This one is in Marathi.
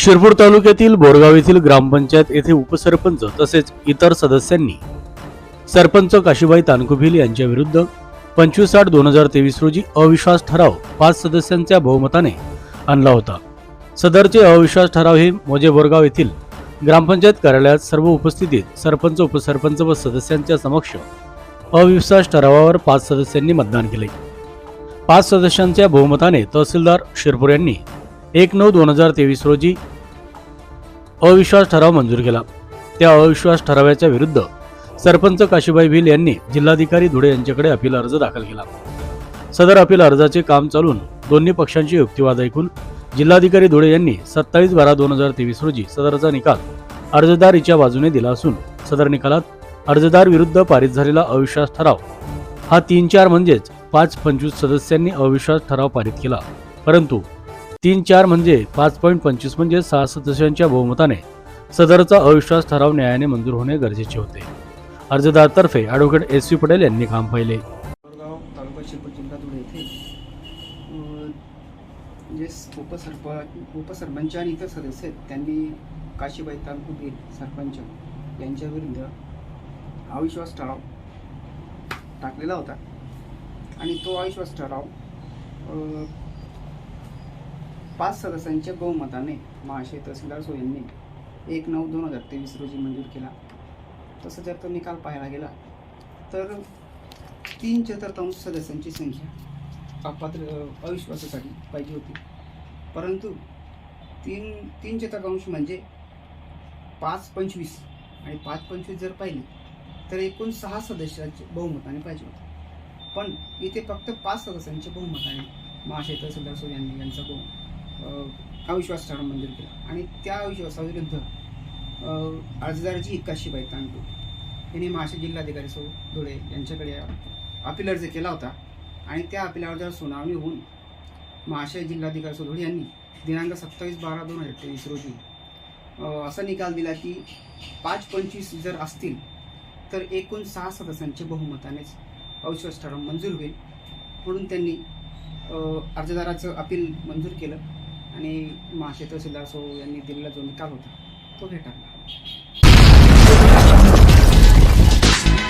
शिरपूर तालुक्यातील बोरगाव येथील ग्रामपंचायत येथे उपसरपंच तसेच इतर सदस्यांनी सरपंच काशीबाई तानकुभिल यांच्याविरुद्ध पंचवीस आठ दोन हजार तेवीस रोजी अविश्वास ठराव पाच सदस्यांच्या बहुमताने आणला होता. सदरचे अविश्वास ठराव हे मोजे बोरगाव येथील ग्रामपंचायत कार्यालयात सर्व उपस्थितीत सरपंच उपसरपंच व सदस्यांच्या समक्ष अविश्वास ठरावावर पाच सदस्यांनी मतदान केले. पाच सदस्यांच्या बहुमताने तहसीलदार शिरपूर यांनी एक नऊ दोन हजार तेवीस रोजी अविश्वास ठराव मंजूर केला. त्या अविश्वास ठरावाच्या विरुद्ध सरपंच काशीबाई भिल यांनी जिल्हाधिकारी धुळे यांच्याकडे अपील अर्ज दाखल केला. सदर अपील अर्जाचे काम चालून दोन्ही पक्षांची युक्तिवाद ऐकून जिल्हाधिकारी धुळे यांनी सत्तावीस बारा दोन हजार तेवीस रोजी सदरचा निकाल अर्जदारीच्या बाजूने दिला असून सदर निकालात अर्जदार विरुद्ध पारित झालेला अविश्वास ठराव हा तीन चार म्हणजेच पाच पंचवीस सदस्यांनी अविश्वास ठराव पारित केला. परंतु तीन चार म्हणजे पाच पॉईंट पंचवीस म्हणजे सहा सदस्यांच्या बहुमताने सदरचा अविश्वास ठराव न्यायाने मंजूर होणे गरजेचे होते. अर्जदारतर्फे ॲडव्होकेट एस पी पटेल यांनी काम पाहिले तालुका येथे जे उपसरप उपसरपंच आणि इतर सदस्य आहेत त्यांनी काशीबाई तालुकुबीर सरपंच यांच्या विरुद्ध अविश्वास ठराव टाकलेला होता. आणि तो अविश्वास ठराव पाच सदस्यांच्या बहुमताने महाशय तहसीलदार सो यांनी एक नऊ दोन हजार तेवीस रोजी मंजूर केला. तसं जर तो निकाल पाहायला गेला तर तीन चतुर्थांश सदस्यांची संख्या अपात्र अविश्वासासाठी पाहिजे होती. परंतु तीन तीन चतुर्थांश म्हणजे पाच पंचवीस आणि पाच पंचवीस जर पाहिली तर एकूण सहा सदस्यांचे बहुमताने पाहिजे होते. पण इथे फक्त पाच सदस्यांच्या बहुमताने महाशय तहसीलदार सो यांनी यांचा बहु अविश्वास ठराव मंजूर केला? आणि त्या अविश्वासाविरुद्ध अं, अर्जदाराची काशीबाई तांडू यांनी महाराष्ट्र जिल्हाधिकारी सो धुळे यांच्याकडे अपील अर्ज केला होता. आणि त्या अपील अर्जावर सुनावणी होऊन महाशय जिल्हाधिकारी सो धुळे यांनी दिनांक सत्तावीस बारा दोन हजार तेवीस रोजी असा निकाल दिला की पाच पंचवीस जर असतील तर एकूण सहा सदस्यांच्या बहुमतानेच अविश्वास ठराव मंजूर होईल. म्हणून त्यांनी अर्जदाराचं अपील मंजूर केलं. आणि माशे तहसीलदार सो यांनी दिलेला जो निकाल होता तो भेटाळला